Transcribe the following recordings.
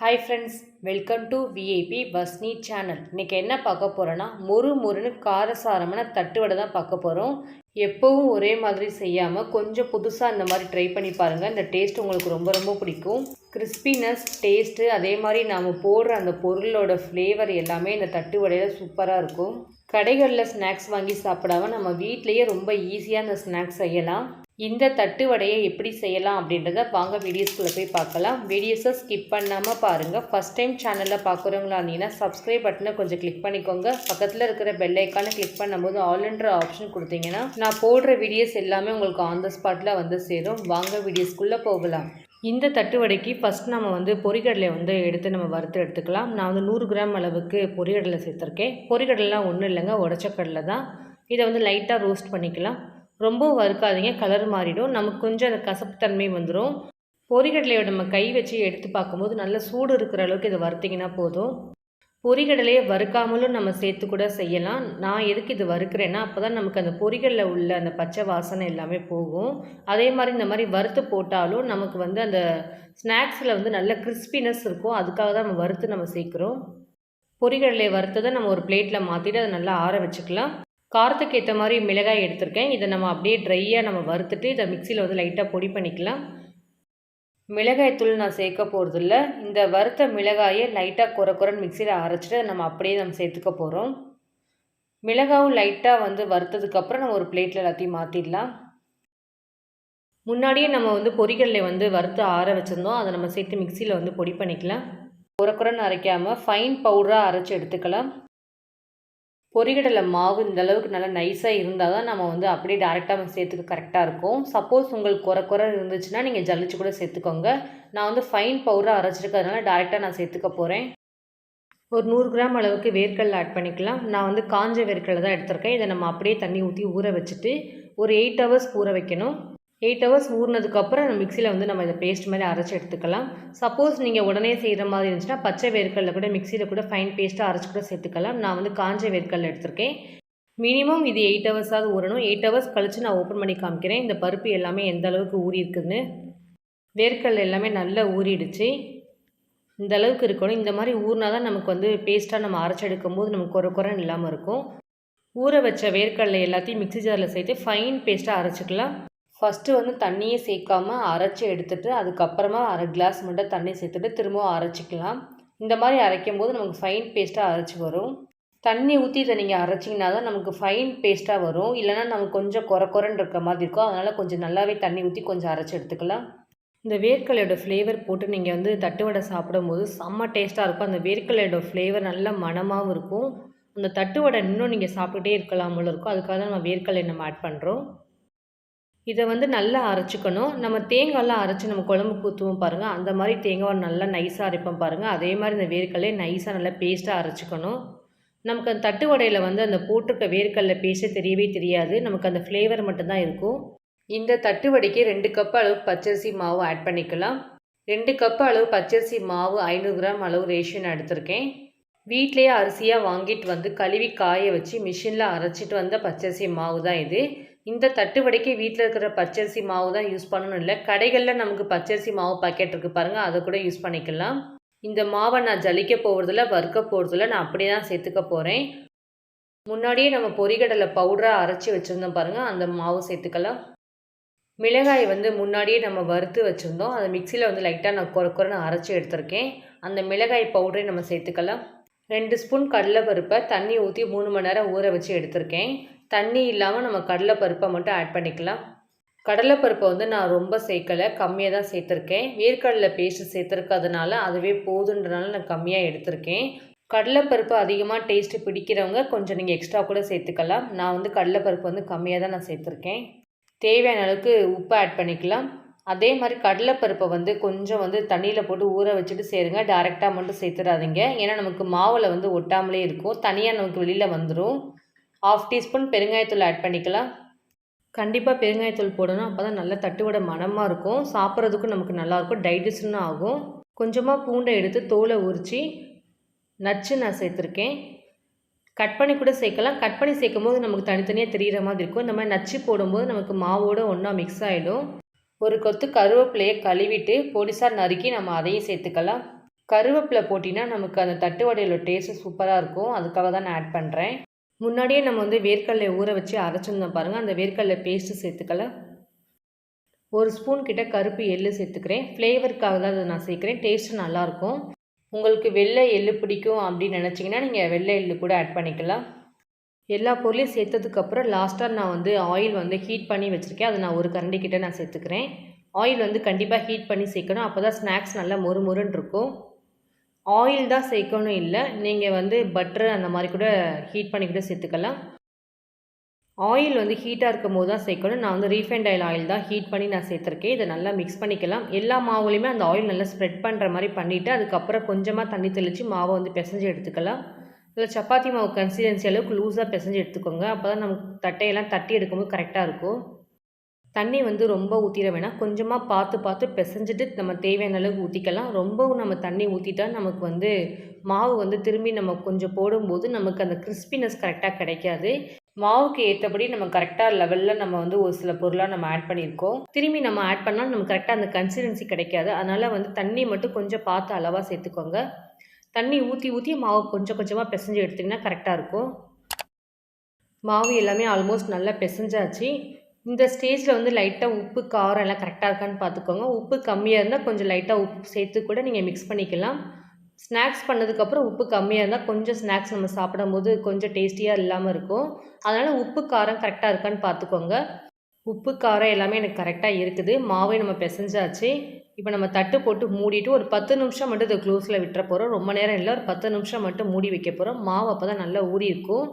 Hi friends welcome to VIP பஸ்னி channel இன்றைக்கி என்ன பார்க்க போகிறோன்னா மொறு மொறுன்னு காரசாரமான தட்டுவடை தான் பார்க்க போகிறோம் எப்போவும் ஒரே மாதிரி செய்யாமல் கொஞ்சம் புதுசாக இந்த மாதிரி ட்ரை பண்ணி பாருங்கள் இந்த டேஸ்ட் உங்களுக்கு ரொம்ப ரொம்ப பிடிக்கும். கிறிஸ்பினஸ் டேஸ்ட்டு அதே மாதிரி நாம் போடுற அந்த பொருளோட ஃப்ளேவர் எல்லாமே இந்த தட்டு வடையில் சூப்பராக இருக்கும். கடைகளில் ஸ்நாக்ஸ் வாங்கி சாப்பிடாம நம்ம வீட்லேயே ரொம்ப ஈஸியாக அந்த ஸ்நாக்ஸ் செய்யலாம். இந்த தட்டு வடையை எப்படி செய்யலாம் அப்படின்றத வாங்க வீடியோஸ்குள்ளே போய் பார்க்கலாம். வீடியோஸை ஸ்கிப் பண்ணாமல் பாருங்கள் ஃபஸ்ட் டைம் சேனலில் பார்க்குறவங்களா இருந்தீங்கன்னா சப்ஸ்கிரைப் பட்டனை கொஞ்சம் கிளிக் பண்ணிக்கோங்க. பக்கத்தில் இருக்கிற பெல் ஐக்கானை கிளிக் பண்ணும்போது ஆல்ன்ற ஆப்ஷன் கொடுத்தீங்கன்னா நான் போடுற வீடியோஸ் எல்லாமே உங்களுக்கு ஆன் த ஸ்பாட்டில் வந்து சேரும். வாங்க வீடியோஸ்குள்ளே போகலாம். இந்த தட்டுவடைக்கு ஃபஸ்ட் நம்ம வந்து பொறிகடலை வந்து எடுத்து நம்ம வறுத்து எடுத்துக்கலாம். நான் வந்து நூறு கிராம் அளவுக்கு பொறிகடலை சேர்த்துருக்கேன். பொறிகடலாம் ஒன்றும் இல்லைங்க உடச்ச கடலை தான். இதை வந்து லைட்டாக ரோஸ்ட் பண்ணிக்கலாம். ரொம்ப வறுக்காதீங்க கலர் மாறிடும். நமக்கு கொஞ்சம் அந்த கசப்புத்தன்மை வந்துடும் பொறிகடலையோட நம்ம கை வச்சு எடுத்து பார்க்கும்போது நல்ல சூடு இருக்கிற அளவுக்கு இதை வறுத்திங்கன்னா போதும். பொரிகடலையை வறுக்காமலும் நம்ம சேர்த்து கூட செய்யலாம். நான் எதுக்கு இது வறுக்கிறேன்னா அப்போ தான் நமக்கு அந்த பொரிகளில் உள்ள அந்த பச்சை வாசனை எல்லாமே போகும். அதே மாதிரி இந்த மாதிரி வறுத்து போட்டாலும் நமக்கு வந்து அந்த ஸ்நாக்ஸில் வந்து நல்ல கிறிஸ்பினஸ் இருக்கும். அதுக்காக தான் நம்ம வறுத்து நம்ம சேர்க்குறோம். பொரிகடலையை வறுத்ததை நம்ம ஒரு பிளேட்டில் மாற்றிட்டு அதை நல்லா ஆற வச்சுக்கலாம். காரத்துக்கு ஏற்ற மாதிரி மிளகாய் எடுத்திருக்கேன். இதை நம்ம அப்படியே ட்ரையாக நம்ம வறுத்துட்டு இதை மிக்சியில் வந்து லைட்டாக பொடி பண்ணிக்கலாம். மிளகாய்த்தூள் நான் சேர்க்க போகிறதில்ல இந்த வறுத்த மிளகாயை லைட்டாக குறை குறைன்னு மிக்சியில் அரைச்சிட்டு நம்ம அப்படியே நம்ம சேர்த்துக்க போகிறோம் மிளகாவும் லைட்டாக வந்து வறுத்ததுக்கப்புறம் நம்ம ஒரு பிளேட்டில் எல்லாத்தையும் மாற்றிடலாம் முன்னாடியே நம்ம வந்து பொரிகளில் வந்து வறுத்து ஆற வச்சுருந்தோம். அதை நம்ம சேர்த்து மிக்சியில் வந்து பொடி பண்ணிக்கலாம். குறை குறைன்னு அரைக்காமல் ஃபைன் பவுடராக அரைச்சி எடுத்துக்கலாம். பொரிகடலை மாவு இந்த அளவுக்கு நல்லா நைஸாக இருந்தால் தான் நம்ம வந்து அப்படியே டேரெக்டாக சேர்த்துக்க கரெக்டாக இருக்கும். சப்போஸ் உங்களுக்கு குறை குறை இருந்துச்சுன்னா நீங்கள் ஜல்லிச்சு கூட சேர்த்துக்கோங்க. நான் வந்து ஃபைன் பவுடராக அரைச்சிருக்கிறதுனால டேரெக்டாக நான் சேர்த்துக்க போகிறேன் ஒரு நூறு கிராம் அளவுக்கு வேர்க்கடலை ஆட் பண்ணிக்கலாம். நான் வந்து காஞ்ச வேர்க்கடலை தான் எடுத்திருக்கேன். இதை நம்ம அப்படியே தண்ணி ஊற்றி ஊற வச்சுட்டு ஒரு எயிட் ஹவர்ஸ் ஊற வைக்கணும். எயிட் ஹவர்ஸ் ஊறினதுக்கப்புறம் நம்ம மிக்சியில் வந்து நம்ம இதை பேஸ்ட் மாதிரி அரைச்சி எடுத்துக்கலாம். சப்போஸ் நீங்கள் உடனே செய்கிற மாதிரி இருந்துச்சுன்னா பச்சை வேர்க்கடலை கூட மிக்சியில் கூட ஃபைன் பேஸ்ட்டாக அரைச்சி கூட சேர்த்துக்கலாம். நான் வந்து காஞ்ச வேர்க்கடலை எடுத்திருக்கேன். மினிமம் இது எயிட் ஹவர்ஸாவது ஊறணும். எயிட் ஹவர்ஸ் கழித்து நான் ஓப்பன் பண்ணி காமிக்கிறேன். இந்த பருப்பு எல்லாமே எந்த அளவுக்கு ஊறி இருக்குதுன்னு வேர்க்கடலை எல்லாமே நல்லா ஊறிடுச்சு. இந்த அளவுக்கு இருக்கணும். இந்த மாதிரி ஊறினா தான் நமக்கு வந்து பேஸ்ட்டாக நம்ம அரைச்சி எடுக்கும் போது நமக்கு குறை குறைன்னு இல்லாமல் இருக்கும். ஊற வச்ச வேர்க்கடலை எல்லாத்தையும் மிக்சி ஜாரில் சேர்த்து ஃபைன் பேஸ்ட்டாக அரைச்சிக்கலாம். ஃபஸ்ட்டு வந்து தண்ணியே சேர்க்காம அரைச்சி எடுத்துகிட்டு அதுக்கப்புறமா அரை கிளாஸ் மட்டும் தண்ணி சேர்த்துட்டு திரும்பவும் அரைச்சிக்கலாம். இந்த மாதிரி அரைக்கும் போது நமக்கு ஃபைன் பேஸ்ட்டாக அரைச்சி வரும். தண்ணி ஊற்றி இதை நீங்கள் அரைச்சிங்கன்னா தான் நமக்கு ஃபைன் பேஸ்ட்டாக வரும். இல்லைனா நமக்கு கொஞ்சம் குறை குறைன்னு இருக்க மாதிரி இருக்கும். அதனால் கொஞ்சம் நல்லாவே தண்ணி ஊற்றி கொஞ்சம் அரைச்சி எடுத்துக்கலாம். இந்த வேர்க்கலையோட ஃப்ளேவர் போட்டு நீங்கள் வந்து தட்டு வடை சாப்பிடும்போது செம்ம டேஸ்ட்டாக இருக்கும். அந்த வேர்க்கலையோட ஃப்ளேவர் நல்ல மனமாகவும் இருக்கும். அந்த தட்டு வடை இன்னும் நீங்கள் சாப்பிட்டுட்டே இருக்கலாம் போல இருக்கும். அதுக்காக தான் நம்ம வேர்க்கலை நம்ம ஆட் பண்ணுறோம் இதை வந்து நல்லா அரைச்சிக்கணும். நம்ம தேங்காயெலாம் அரைச்சி நம்ம குழம்பு ஊற்றுவோம் பாருங்கள் அந்த மாதிரி தேங்காவை நல்லா நைஸாக அரைப்போம் பாருங்கள் அதே மாதிரி இந்த வேர்க்கடலையை நைஸாக நல்லா பேஸ்ட்டாக அரைச்சிக்கணும். நமக்கு அந்த தட்டு வடையில் வந்து அந்த போட்டிருக்க வேர்க்கடலை பேஸ்ட்டே தெரியவே தெரியாது. நமக்கு அந்த ஃப்ளேவர் மட்டும்தான் இருக்கும். இந்த தட்டு வடைக்கு ரெண்டு கப் அளவு பச்சரிசி மாவு ஆட் பண்ணிக்கலாம். ரெண்டு கப் அளவு பச்சரிசி மாவு ஐநூறு கிராம் அளவு ரேஷன் எடுத்திருக்கேன். வீட்லேயே அரிசியாக வாங்கிட்டு வந்து கழுவி காய வச்சு மிஷினில் அரைச்சிட்டு வந்த பச்சரிசி மாவு தான் இது. இந்த தட்டு வடைக்கு வீட்டில் இருக்கிற பச்சரிசி மாவு தான் யூஸ் பண்ணணும் இல்லை? கடைகளில் நமக்கு பச்சரிசி மாவு பாக்கெட் இருக்குது பாருங்கள் அதை கூட யூஸ் பண்ணிக்கலாம். இந்த மாவை நான் ஜலிக்க போகிறதில்ல வறுக்க போகிறதில்ல நான் அப்படியே தான் சேர்த்துக்க போகிறேன் முன்னாடியே நம்ம பொரிகடலை பவுடராக அரைச்சி வச்சுருந்தோம் பாருங்கள் அந்த மாவு சேர்த்துக்கலாம். மிளகாய் வந்து முன்னாடியே நம்ம வறுத்து வச்சுருந்தோம். அதை மிக்சியில் வந்து லைட்டாக நான் குறை குறைன்னு அரைச்சி எடுத்திருக்கேன். அந்த மிளகாய் பவுடரை நம்ம சேர்த்துக்கலாம். ரெண்டு ஸ்பூன் கடலைப்பருப்பை தண்ணி ஊற்றி மூணு மணி நேரம் ஊற வச்சு எடுத்திருக்கேன். தண்ணி இல்லாமல் நம்ம கடலைப்பருப்பை மட்டும் ஆட் பண்ணிக்கலாம். கடலைப்பருப்பை வந்து நான் ரொம்ப சேர்க்கலை கம்மியாக தான் சேர்த்துருக்கேன். வேர்க்கடலை பேஸ்ட்டு சேர்த்துருக்கிறதுனால அதுவே போதுன்றனால நான் கம்மியாக எடுத்திருக்கேன். கடலைப்பருப்பு அதிகமாக டேஸ்ட்டு பிடிக்கிறவங்க கொஞ்சம் நீங்கள் எக்ஸ்ட்ரா கூட சேர்த்துக்கலாம். நான் வந்து கடலைப்பருப்பு வந்து கம்மியாக தான் நான் சேர்த்துருக்கேன். தேவையான அளவுக்கு உப்பு ஆட் பண்ணிக்கலாம். அதே மாதிரி கடலைப்பருப்பை வந்து கொஞ்சம் வந்து தண்ணியில் போட்டு ஊற வச்சுட்டு சேருங்க. டேரெக்டாக மட்டும் சேர்த்துடாதீங்க. ஏன்னா நமக்கு மாவில் வந்து ஒட்டாமலே இருக்கும். தனியாக நமக்கு வெளியில் வந்துடும் ஆஃப் டீஸ்பூன் பெருங்காயத்தூள் ஆட் பண்ணிக்கலாம். கண்டிப்பாக பெருங்காயத்தூள் போடணும். அப்போ தான் நல்லா தட்டுவடை மனமாக இருக்கும். சாப்பிட்றதுக்கும் நமக்கு நல்லாயிருக்கும் டைஜஷனும் ஆகும். கொஞ்சமாக பூண்டை எடுத்து தோலை உரித்து நச்சு நான் சேர்த்துருக்கேன். கட் பண்ணி கூட சேர்க்கலாம். கட் பண்ணி சேர்க்கும் போது நமக்கு தனித்தனியாக தெரிகிற மாதிரி இருக்கும். இந்த மாதிரி நச்சு போடும்போது நமக்கு மாவோடு ஒன்றா மிக்ஸ் ஆகிடும் ஒரு கொத்து கருவேப்பிலையை கழுவிட்டு பொடிசாக நறுக்கி நம்ம அதையும் சேர்த்துக்கலாம். கருவேப்பிலை போட்டினா நமக்கு அந்த தட்டு வடையோட டேஸ்ட்டு சூப்பராக இருக்கும். அதுக்காக தான் நான் ஆட் பண்ணுறேன் முன்னாடியே நம்ம வந்து வேர்க்கடலை ஊற வச்சு அரைச்சிருந்தோம் பாருங்கள் அந்த வேர்க்கடலை பேஸ்ட்டு சேர்த்துக்கலாம் ஒரு ஸ்பூன் கிட்ட கருப்பு எள்ளு சேர்த்துக்கிறேன். ஃப்ளேவருக்காக தான் அதை நான் சேர்க்குறேன். டேஸ்ட்டு நல்லாயிருக்கும். உங்களுக்கு வெள்ளை எள்ளு பிடிக்கும் அப்படின்னு நினச்சிங்கன்னா நீங்கள் வெள்ளை எள்ளு கூட ஆட் பண்ணிக்கலாம். எல்லா பொருளையும் சேர்த்ததுக்கப்புறம் லாஸ்ட்டாக நான் வந்து ஆயில் வந்து ஹீட் பண்ணி வச்சுருக்கேன். அதை நான் ஒரு கரண்டி கிட்டே நான் சேர்த்துக்கிறேன். ஆயில் வந்து கண்டிப்பாக ஹீட் பண்ணி சேர்க்கணும். அப்போ தான் ஸ்நாக்ஸ் நல்லா மொறு மொறுன்னு இருக்கும். ஆயில் தான் சேர்க்கணும் இல்லை நீங்கள் வந்து பட்டர் அந்த மாதிரி கூட ஹீட் பண்ணி கூட சேர்த்துக்கலாம். ஆயில் வந்து ஹீட்டாக இருக்கும் போது தான் சேர்க்கணும். நான் வந்து ரீஃபைண்ட் ஆயில் ஆயில் தான் ஹீட் பண்ணி நான் சேர்த்துருக்கேன். இதை நல்லா மிக்ஸ் பண்ணிக்கலாம். எல்லா மாவுலையுமே அந்த ஆயில் நல்லா ஸ்ப்ரெட் பண்ணுற மாதிரி பண்ணிவிட்டு அதுக்கப்புறம் கொஞ்சமாக தண்ணி தெளித்து மாவை வந்து பிசைஞ்சு எடுத்துக்கலாம். இல்லை சப்பாத்தி மாவு கன்சிஸ்டன்சி அளவுக்கு லூஸாக பிசைஞ்சு எடுத்துக்கோங்க. அப்போ தான் நமக்கு தட்டையெல்லாம் தட்டி எடுக்கும்போது கரெக்டாக இருக்கும். தண்ணி வந்து ரொம்ப ஊற்றிட வேணாம். கொஞ்சமாக பார்த்து பார்த்து பிசைஞ்சிட்டு நம்ம தேவையான அளவுக்கு ஊற்றிக்கலாம் ரொம்பவும் நம்ம தண்ணி ஊற்றிட்டா நமக்கு வந்து மாவு வந்து திரும்பி நம்ம கொஞ்சம் போடும்போது நமக்கு அந்த கிறிஸ்பினஸ் கரெக்டாக கிடைக்காது. மாவுக்கு ஏற்றபடி நம்ம கரெக்டாக லெவலில் நம்ம வந்து ஒரு சில பொருளாக நம்ம ஆட் பண்ணியிருக்கோம். திரும்பி நம்ம ஆட் பண்ணால் நமக்கு கரெக்டாக அந்த கன்சிஸ்டன்சி கிடைக்காது. அதனால் வந்து தண்ணி மட்டும் கொஞ்சம் பார்த்து அளவாக சேர்த்துக்கோங்க. தண்ணி ஊற்றி ஊற்றி மாவு கொஞ்சம் கொஞ்சமாக பிசைஞ்சு எடுத்திங்கன்னா கரெக்டாக இருக்கும். மாவு எல்லாமே ஆல்மோஸ்ட் நல்லா பிசைஞ்சாச்சு. இந்த ஸ்டேஜில் வந்து லைட்டாக உப்பு காரம் எல்லாம் கரெக்டாக இருக்கான்னு பார்த்துக்கோங்க உப்பு கம்மியாக இருந்தால் கொஞ்சம் லைட்டாக உப்பு சேர்த்து கூட நீங்கள் மிக்ஸ் பண்ணிக்கலாம். ஸ்நாக்ஸ் பண்ணதுக்கப்புறம் உப்பு கம்மியாக இருந்தால் கொஞ்சம் ஸ்நாக்ஸ் நம்ம சாப்பிடும்போது கொஞ்சம் டேஸ்டியாக இல்லாமல் இருக்கும். அதனால் உப்பு காரம் கரெக்டாக இருக்கான்னு பார்த்துக்கோங்க உப்பு காரம் எல்லாமே எனக்கு கரெக்டாக இருக்குது. மாவை நம்ம பிசைஞ்சாச்சு. இப்போ நம்ம தட்டு போட்டு மூடிட்டு ஒரு பத்து நிமிஷம் மட்டும் இதை க்ளோஸில் விட்டுற போகிறோம் ரொம்ப நேரம் இல்லை. ஒரு பத்து நிமிஷம் மட்டும் மூடி வைக்க போகிறோம் மாவு அப்போ தான் நல்லா ஊறி இருக்கும்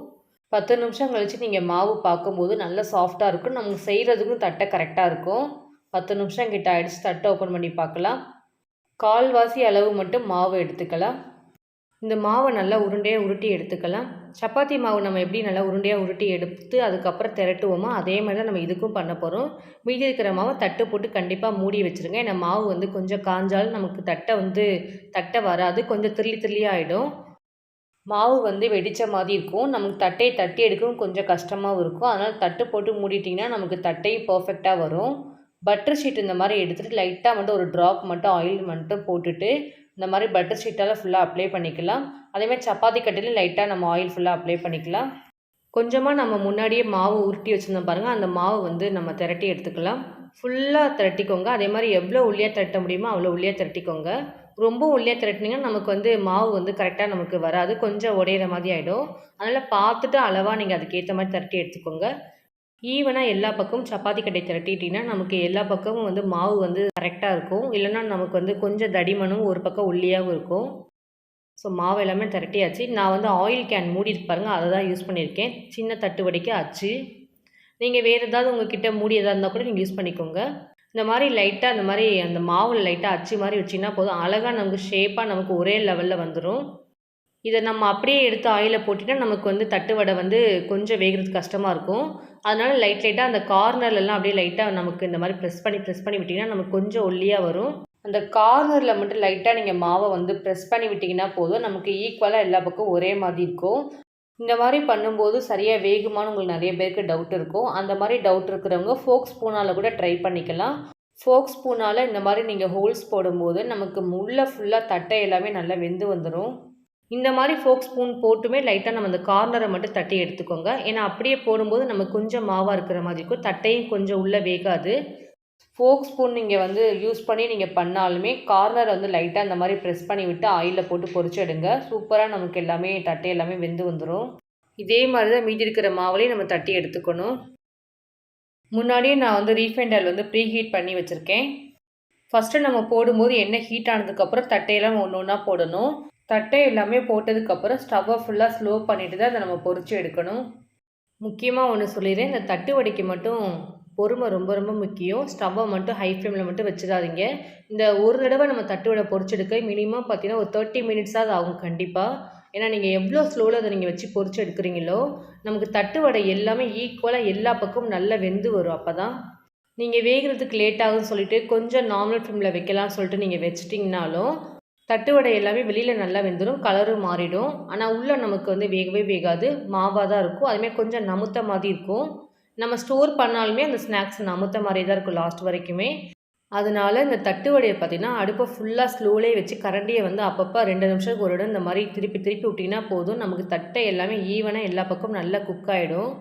பத்து நிமிஷம் கழித்து நீங்கள் மாவு பார்க்கும்போது நல்லா சாஃப்டாக இருக்கும். நமக்கு செய்கிறதுக்கும் தட்டை கரெக்டாக இருக்கும். பத்து நிமிஷம் கிட்ட ஆகிடுச்சு தட்டை ஓப்பன் பண்ணி பார்க்கலாம். கால்வாசி அளவு மட்டும் மாவு எடுத்துக்கலாம். இந்த மாவை நல்லா உருண்டையாக உருட்டி எடுத்துக்கலாம். சப்பாத்தி மாவு நம்ம எப்படி நல்லா உருண்டையாக உருட்டி எடுத்து அதுக்கப்புறம் திரட்டுவோமோ அதே மாதிரி தான் நம்ம இதுக்கும் பண்ண போகிறோம் மீதி இருக்கிற மாவை தட்டு போட்டு கண்டிப்பாக மூடி வச்சுருங்க. ஏன்னா மாவு வந்து கொஞ்சம் காஞ்சாலும் நமக்கு தட்டை வந்து தட்டை வராது. கொஞ்சம் திருளி திருளியாக ஆகிடும் மாவு வந்து வெடித்த மாதிரி இருக்கும். நமக்கு தட்டையை தட்டி எடுக்கவும் கொஞ்சம் கஷ்டமாகவும் இருக்கும். அதனால் தட்டு போட்டு மூடிட்டிங்கன்னா நமக்கு தட்டையும் பர்ஃபெக்டாக வரும். பட்டர் ஷீட் இந்த மாதிரி எடுத்துகிட்டு லைட்டாக மட்டும் ஒரு ட்ராப் மட்டும் ஆயில் மட்டும் போட்டுட்டு இந்த மாதிரி பட்டர் ஷீட்டால் ஃபுல்லாக அப்ளை பண்ணிக்கலாம். அதேமாதிரி சப்பாத்தி கட்டிலையும் லைட்டாக நம்ம ஆயில் ஃபுல்லாக அப்ளை பண்ணிக்கலாம். கொஞ்சமாக நம்ம முன்னாடியே மாவு உருட்டி வச்சுருந்தோம் பாருங்கள் அந்த மாவு வந்து நம்ம திரட்டி எடுத்துக்கலாம். ஃபுல்லாக திரட்டிக்கோங்க. அதே மாதிரி எவ்வளோ உள்ளியாக திரட்ட முடியுமோ அவ்வளோ உள்ளியாக திரட்டிக்கோங்க. ரொம்ப ஒல்லியாக திரட்டினீங்கன்னா நமக்கு வந்து மாவு வந்து கரெக்டாக நமக்கு வராது. கொஞ்சம் உடையிற மாதிரி ஆகிடும் அதனால் பார்த்துட்டு அளவாக நீங்கள் அதுக்கேற்ற மாதிரி திரட்டி எடுத்துக்கோங்க. ஈவனாக எல்லா பக்கமும் சப்பாத்தி கட்டை திரட்டிட்டிங்கன்னா நமக்கு எல்லா பக்கமும் வந்து மாவு வந்து கரெக்டாக இருக்கும். இல்லைன்னா நமக்கு வந்து கொஞ்சம் தடிமனும் ஒரு பக்கம் ஒல்லியாகவும் இருக்கும். ஸோ மாவு எல்லாமே திரட்டியாச்சு. நான் வந்து ஆயில் கேன் மூடி பாருங்கள் அதை தான் யூஸ் பண்ணியிருக்கேன். சின்ன தட்டு வடிக்க அச்சு. நீங்கள் வேறு ஏதாவது உங்கள் கிட்டே மூடி எதாவது இருந்தால் கூட நீங்கள் யூஸ் பண்ணிக்கோங்க. இந்த மாதிரி லைட்டாக அந்த மாதிரி அந்த மாவில் லைட்டாக அச்சு மாதிரி வச்சிங்கன்னா போதும். அழகாக நமக்கு ஷேப்பாக நமக்கு ஒரே லெவலில் வந்துடும் இதை நம்ம அப்படியே எடுத்து ஆயிலில் போட்டிங்கன்னா நமக்கு வந்து தட்டு வடை வந்து கொஞ்சம் வேகிறது கஷ்டமாக இருக்கும். அதனால் லைட் லைட்டாக அந்த கார்னர்லலாம் அப்படியே லைட்டாக நமக்கு இந்த மாதிரி ப்ரெஸ் பண்ணி ப்ரெஸ் பண்ணி விட்டிங்கன்னா நமக்கு கொஞ்சம் ஒல்லியாக வரும். அந்த கார்னரில் மட்டும் லைட்டாக நீங்கள் மாவை வந்து ப்ரெஸ் பண்ணி விட்டிங்கன்னா போதும். நமக்கு ஈக்குவலாக எல்லா பக்கம் ஒரே மாதிரி இருக்கும். இந்த மாதிரி பண்ணும்போது சரியாக வேகுமான்னு உங்களுக்கு நிறைய பேருக்கு டவுட் இருக்கும். அந்த மாதிரி டவுட் இருக்கிறவங்க ஃபோக் ஸ்பூனால் கூட ட்ரை பண்ணிக்கலாம். ஃபோக் ஸ்பூனால் இந்த மாதிரி நீங்கள் ஹோல்ஸ் போடும்போது நமக்கு முள்ள ஃபுல்லாக தட்டை எல்லாமே நல்லா வெந்து வந்துடும் இந்த மாதிரி ஃபோக் ஸ்பூன் போட்டுமே லைட்டாக நம்ம அந்த கார்னரை மட்டும் தட்டி எடுத்துக்கோங்க. ஏன்னா அப்படியே போடும்போது நம்ம கொஞ்சம் மாவாக இருக்கிற மாதிரி இருக்கும். தட்டையும் கொஞ்சம் உள்ளே வேகாது. ஃபோக் ஸ்பூன் நீங்கள் வந்து யூஸ் பண்ணி நீங்கள் பண்ணாலுமே கார்னர் வந்து லைட்டாக அந்த மாதிரி ப்ரெஸ் பண்ணி விட்டு ஆயிலில் போட்டு பொறிச்சு எடுங்க. சூப்பராக நமக்கு எல்லாமே தட்டை எல்லாமே வெந்து வந்துடும் இதே மாதிரி தான் மீதி இருக்கிற மாவுலையும் நம்ம தட்டி எடுத்துக்கணும். முன்னாடியே நான் வந்து ரீஃபைண்ட் ஆயில் வந்து ப்ரீ ஹீட் பண்ணி வச்சுருக்கேன். ஃபஸ்ட்டு நம்ம போடும்போது எண்ணெய் ஹீட் ஆனதுக்கப்புறம் தட்டையெல்லாம் ஒன்று ஒன்றா போடணும். தட்டை எல்லாமே போட்டதுக்கப்புறம் ஸ்டவ்வை ஃபுல்லாக ஸ்லோ பண்ணிவிட்டு தான் அதை நம்ம பொறிச்சு எடுக்கணும். முக்கியமாக ஒன்று சொல்லிடுறேன். இந்த தட்டு வடைக்கு மட்டும் பொறுமை ரொம்ப ரொம்ப முக்கியம். ஸ்டவ்வை மட்டும் ஹை ஃப்ளேமில் மட்டும் வச்சிடாதீங்க இந்த ஒரு தடவை நம்ம தட்டு வடை பொறிச்செடுக்க மினிமம் பார்த்தீங்கன்னா ஒரு தேர்ட்டி மினிட்ஸாவது ஆகும் கண்டிப்பாக ஏன்னா நீங்கள் எவ்வளோ ஸ்லோவில் அதை நீங்கள் வச்சு பொறிச்சு எடுக்கிறீங்களோ நமக்கு தட்டு வடை எல்லாமே ஈக்குவலாக எல்லா பக்கமும் நல்லா வெந்து வரும் அப்போ தான் நீங்கள் வேகிறதுக்கு லேட் ஆகும்னு சொல்லிட்டு கொஞ்சம் நார்மல் ஃப்ளேமில் வைக்கலாம்னு சொல்லிட்டு நீங்கள் வச்சிட்டிங்கனாலும் தட்டு வடை எல்லாமே வெளியில் நல்லா வெந்துடும் கலரும் மாறிடும். ஆனால் உள்ளே நமக்கு வந்து வேகவே வேகாது. மாவாக தான் இருக்கும். அதுமாதிரி கொஞ்சம் நமுத்த மாதிரி இருக்கும். நம்ம ஸ்டோர் பண்ணாலுமே அந்த ஸ்நாக்ஸ் நமுத்த மாதிரி தான் இருக்கும் லாஸ்ட் வரைக்குமே. அதனால இந்த தட்டு வடையை பார்த்தீங்கன்னா அடுப்பை ஃபுல்லாக ஸ்லோலே வச்சு கரண்டியை வந்து அப்பப்போ ரெண்டு நிமிஷத்துக்கு ஒரு இடம் இந்த மாதிரி திருப்பி திருப்பி விட்டிங்கன்னா போதும். நமக்கு தட்டை எல்லாமே ஈவனாக எல்லா பக்கமும் நல்லா குக் ஆகிடும்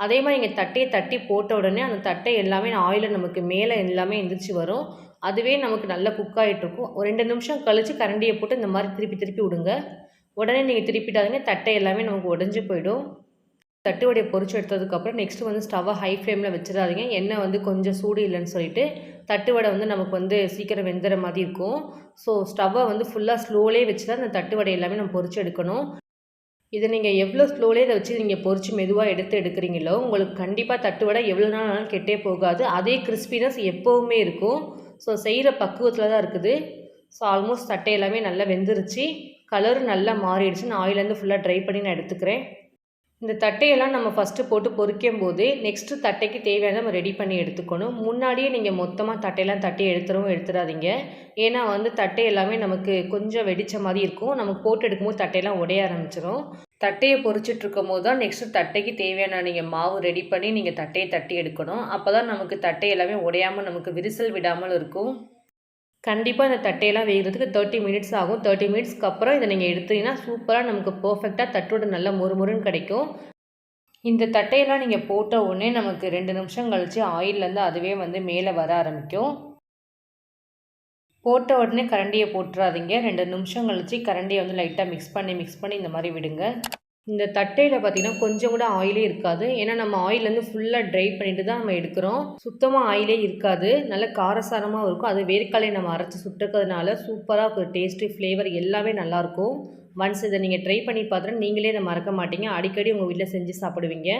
அதே மாதிரி நீங்கள் தட்டையை தட்டி போட்ட உடனே அந்த தட்டை எல்லாமே ஆயிலில் நமக்கு மேலே எல்லாமே எந்திரிச்சு வரும். அதுவே நமக்கு நல்லா குக் ஆகிட்ருக்கும் ஒரு ரெண்டு நிமிஷம் கழித்து கரண்டியை போட்டு இந்த மாதிரி திருப்பி திருப்பி விடுங்க. உடனே நீங்கள் திருப்பிட்டாதீங்க தட்டை எல்லாமே நமக்கு உடஞ்சி போயிடும். தட்டு வடையை பொறிச்சு எடுத்ததுக்கப்புறம் நெக்ஸ்ட்டு வந்து ஸ்டவ்வை ஹை ஃப்ளேமில் வச்சிடாதீங்க. எண்ணெய் வந்து கொஞ்சம் சூடு இல்லைன்னு சொல்லிட்டு தட்டு வடை வந்து நமக்கு வந்து சீக்கிரம் வெந்துற மாதிரி இருக்கும். ஸோ ஸ்டவ்வை வந்து ஃபுல்லாக ஸ்லோலே வச்சு தான் அந்த தட்டு வடை எல்லாமே நம்ம பொறிச்சு எடுக்கணும். இதை நீங்கள் எவ்வளோ ஸ்லோலே இதை வச்சு நீங்கள் பொறிச்சு மெதுவாக எடுத்து எடுக்கிறீங்களோ உங்களுக்கு கண்டிப்பாக தட்டு வடை எவ்வளோ நாள் ஆனாலும் கெட்டே போகாது. அதே கிறிஸ்பினஸ் எப்போவுமே இருக்கும். ஸோ செய்கிற பக்குவத்தில் தான் இருக்குது. ஸோ ஆல்மோஸ்ட் தட்டை எல்லாமே நல்லா வெந்துருச்சு. கலரும் நல்லா மாறிடுச்சு. நான் ஆயிலேருந்து ஃபுல்லாக ட்ரை பண்ணி நான் எடுத்துக்கிறேன். இந்த தட்டையெல்லாம் நம்ம ஃபஸ்ட்டு போட்டு பொரிக்கும் போது நெக்ஸ்ட்டு தட்டைக்கு தேவையான நம்ம ரெடி பண்ணி எடுத்துக்கணும். முன்னாடியே நீங்கள் மொத்தமாக தட்டையெல்லாம் தட்டி எடுத்துடவும் எடுத்துடாதீங்க. ஏன்னா வந்து தட்டை எல்லாமே நமக்கு கொஞ்சம் வெடித்த மாதிரி இருக்கும். நமக்கு போட்டு எடுக்கும்போது தட்டையெல்லாம் உடைய ஆரம்பிச்சிடும் தட்டையை பொறிச்சிட்டு இருக்கும் போது தான் நெக்ஸ்ட்டு தட்டைக்கு தேவையான நீங்கள் மாவு ரெடி பண்ணி நீங்கள் தட்டையை தட்டி எடுக்கணும். அப்போ தான் நமக்கு தட்டை எல்லாமே உடையாமல் நமக்கு விரிசல் விடாமல் இருக்கும். கண்டிப்பாக இந்த தட்டையெல்லாம் வேகிறதுக்கு தேர்ட்டி மினிட்ஸ் ஆகும். தேர்ட்டி மினிட்ஸ்க்கு அப்புறம் இதை நீங்கள் எடுத்தீங்கன்னா சூப்பராக நமக்கு பர்ஃபெக்டாக தட்டோட நல்ல முறுமுறுன்னு கிடைக்கும். இந்த தட்டையெல்லாம் நீங்கள் போட்ட உடனே நமக்கு ரெண்டு நிமிஷம் கழித்து ஆயிலேருந்து அதுவே வந்து மேலே வர ஆரம்பிக்கும். போட்ட உடனே கரண்டியை போட்டுறாதீங்க. ரெண்டு நிமிஷம் கழித்து கரண்டியை வந்து லைட்டாக மிக்ஸ் பண்ணி மிக்ஸ் பண்ணி இந்த மாதிரி விடுங்க. இந்த தட்டையில் பார்த்திங்கன்னா கொஞ்சம் கூட ஆயிலே இருக்காது. ஏன்னா நம்ம ஆயிலேருந்து ஃபுல்லாக ட்ரை பண்ணிட்டு தான் நம்ம எடுக்கிறோம். சுத்தமாக ஆயிலே இருக்காது. நல்ல காரசாரமாக இருக்கும். அது வேர்க்கலையை நம்ம அரைச்சி சுட்டுக்கிறதுனால சூப்பராக ஒரு டேஸ்ட்டு ஃப்ளேவர் எல்லாமே நல்லாயிருக்கும் ஒன்ஸ் இதை நீங்கள் ட்ரை பண்ணி பார்த்துட்டு நீங்களே இதை மறக்க மாட்டீங்க. அடிக்கடி உங்கள் வீட்டில் செஞ்சு சாப்பிடுவீங்க.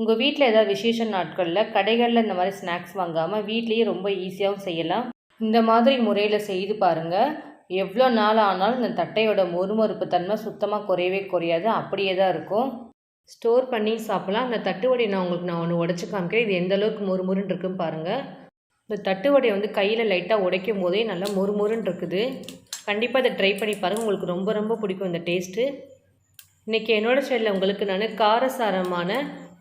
உங்கள் வீட்டில் ஏதாவது விசேஷ நாட்களில் கடைகளில் இந்த மாதிரி ஸ்நாக்ஸ் வாங்காமல் வீட்லேயே ரொம்ப ஈஸியாகவும் செய்யலாம். இந்த மாதிரி முறையில் செய்து பாருங்கள் எவ்வளோ நாள் ஆனாலும் இந்த தட்டையோட மொறுமொறுப்பு தன்மை சுத்தமாக குறையவே குறையாது. அப்படியே தான் இருக்கும். ஸ்டோர் பண்ணி சாப்பிட்லாம். அந்த தட்டு வடையை நான் உங்களுக்கு நான் ஒன்று உடச்சி காமிக்கிறேன். இது எந்த அளவுக்கு மொறுமொறுன்னு இருக்குன்னு பாருங்கள் இந்த தட்டு வடையை வந்து கையில் லைட்டாக உடைக்கும் போதே நல்லா மொறுமொறுன்னு இருக்குது. கண்டிப்பாக இதை ட்ரை பண்ணி பாருங்கள் உங்களுக்கு ரொம்ப ரொம்ப பிடிக்கும் இந்த டேஸ்ட்டு இன்றைக்கி என்னோடய ஸ்டைலில் உங்களுக்கு நான் காரசாரமான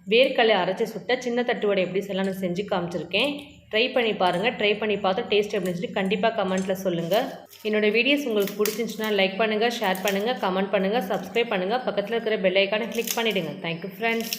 வேர்க்கடலை அரைச்சி சுட்ட சின்ன தட்டு வடை எப்படி செய்யலாம் நான் செஞ்சு காமிச்சிருக்கேன். ட்ரை பண்ணி பாருங்கள் ட்ரை பண்ணி பார்த்து டேஸ்ட் எப்படின்னு சொல்லி கண்டிப்பாக கமெண்ட்டில் சொல்லுங்கள் என்னோடய வீடியோஸ் உங்களுக்கு பிடிச்சிருந்துச்சுன்னா லைக் பண்ணுங்கள் ஷேர் பண்ணுங்கள் கமெண்ட் பண்ணுங்கள் சப்ஸ்கிரைப் பண்ணுங்கள் பக்கத்தில் இருக்கிற பெல் ஐக்கானை கிளிக் பண்ணிவிடுங்க தேங்க்யூ ஃப்ரெண்ட்ஸ்